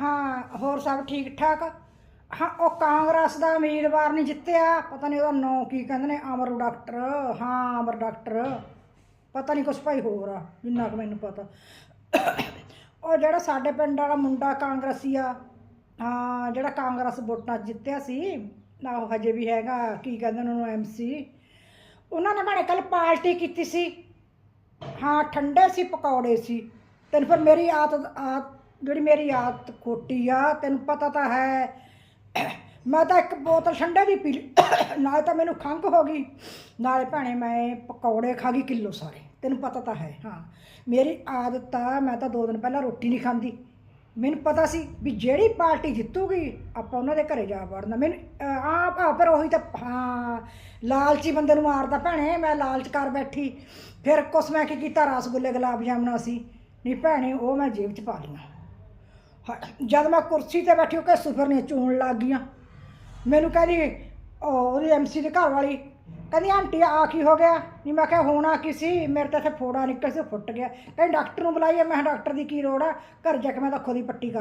ਹਾਂ, ਹੋਰ ਸਭ ਠੀਕ ਠਾਕ ਹਾਂ, ਉਹ ਕਾਂਗਰਸ ਦਾ ਉਮੀਦਵਾਰ ਨਹੀਂ ਜਿੱਤਿਆ। ਪਤਾ ਨਹੀਂ ਉਹਦਾ ਨਾਂ ਕੀ ਕਹਿੰਦੇ ਨੇ, ਅਮਰ ਡਾਕਟਰ। ਹਾਂ, ਅਮਰ ਡਾਕਟਰ। ਪਤਾ ਨਹੀਂ ਕੁਛ ਭਾਈ ਹੋਰ ਆ, ਜਿੰਨਾ ਕੁ ਮੈਨੂੰ ਪਤਾ। ਉਹ ਜਿਹੜਾ ਸਾਡੇ ਪਿੰਡ ਵਾਲਾ ਮੁੰਡਾ ਕਾਂਗਰਸੀ ਆ, ਹਾਂ, ਜਿਹੜਾ ਕਾਂਗਰਸ ਵੋਟਾਂ 'ਚ ਜਿੱਤਿਆ ਸੀ, ਨਾ ਉਹ ਹਜੇ ਵੀ ਹੈਗਾ, ਕੀ ਕਹਿੰਦੇ ਨੇ ਉਹਨੂੰ ਐਮਸੀ ਉਹਨਾਂ ਨੇ ਬਣੇ ਕੱਲ ਪਾਰਟੀ ਕੀਤੀ ਸੀ। ਹਾਂ, ਠੰਡੇ ਸੀ, ਪਕੌੜੇ ਸੀ। ਤੈਨੂੰ ਫਿਰ ਮੇਰੀ ਆਦਤ ਆਦਤ ਜਿਹੜੀ ਮੇਰੀ ਆਦਤ ਖੋਟੀ ਆ ਤੈਨੂੰ ਪਤਾ ਤਾਂ ਹੈ। ਮੈਂ ਤਾਂ ਇੱਕ ਬੋਤਲ ਠੰਡੇ ਦੀ ਪੀ ਲਈ। ਨਾਲੇ ਤਾਂ ਮੈਨੂੰ ਖੰਘ ਹੋ ਗਈ। ਨਾਲੇ ਭੈਣੇ ਮੈਂ ਪਕੌੜੇ ਖਾ ਗਈ ਕਿਲੋ ਸਾਰੇ। ਤੈਨੂੰ ਪਤਾ ਤਾਂ ਹੈ। ਹਾਂ ਮੇਰੀ ਆਦਤ ਆ ਮੈਂ ਤਾਂ ਦੋ ਦਿਨ ਪਹਿਲਾਂ ਰੋਟੀ ਨਹੀਂ ਖਾਂਦੀ। ਮੈਨੂੰ ਪਤਾ ਸੀ ਵੀ ਜਿਹੜੀ ਪਾਰਟੀ ਜਿੱਤੂਗੀ ਆਪਾਂ ਉਹਨਾਂ ਦੇ ਘਰੇ ਜਾ ਵੜਨਾ। ਮੈਨੂੰ ਅਹ, ਆਪ ਆ ਫਿਰ ਉਹੀ ਤਾਂ ਹਾਂ ਲਾਲਚੀ ਬੰਦੇ ਨੂੰ ਮਾਰਦਾ ਭੈਣੇ ਮੈਂ ਲਾਲਚ ਕਰ ਬੈਠੀ। ਫਿਰ ਕੁਛ ਮੈਂ ਕੀ ਕੀਤਾ? ਰਸਗੁੱਲੇ ਗੁਲਾਬ ਜਾਮਣਾ ਸੀ। ਨਹੀਂ ਭੈਣੇ ਉਹ ਮੈਂ ਜੇਬ 'ਚ ਪਾ ਲਈਆਂ। ਹਾਂ, ਜਦ ਮੈਂ ਕੁਰਸੀ ਤੇ ਬੈਠੀ ਉਹ ਕਿ ਸੁਫਰ ਨੇ ਚੂਣ ਲੱਗ ਗਈਆਂ। ਮੈਨੂੰ ਕਹਿੰਦੀ ਉਹ ਉਹਦੀ ਐਮਸੀ ਦੇ ਘਰ ਵਾਲੀ ਕਹਿੰਦੀ ਆਂਟੀ ਆ ਕੀ ਹੋ ਗਿਆ? ਨਹੀਂ ਮੈਂ ਕਿਹਾ ਹੋਣਾ ਕੀ ਸੀ? ਮੇਰੇ ਤਾਂ ਇੱਥੇ ਫੋੜਾ ਨਿਕਲ ਸੀ ਫੁੱਟ ਗਿਆ। ਕਹਿੰਦੀ ਡਾਕਟਰ ਨੂੰ ਬੁਲਾਈਏ। ਮੈਂ ਕਿਹਾ ਡਾਕਟਰ ਦੀ ਕੀ ਲੋੜ ਆ? ਘਰ ਜਾ ਕੇ ਮੈਂ ਤਾਂ ਖੁਦ ਹੀ ਪੱਟੀ ਕਰ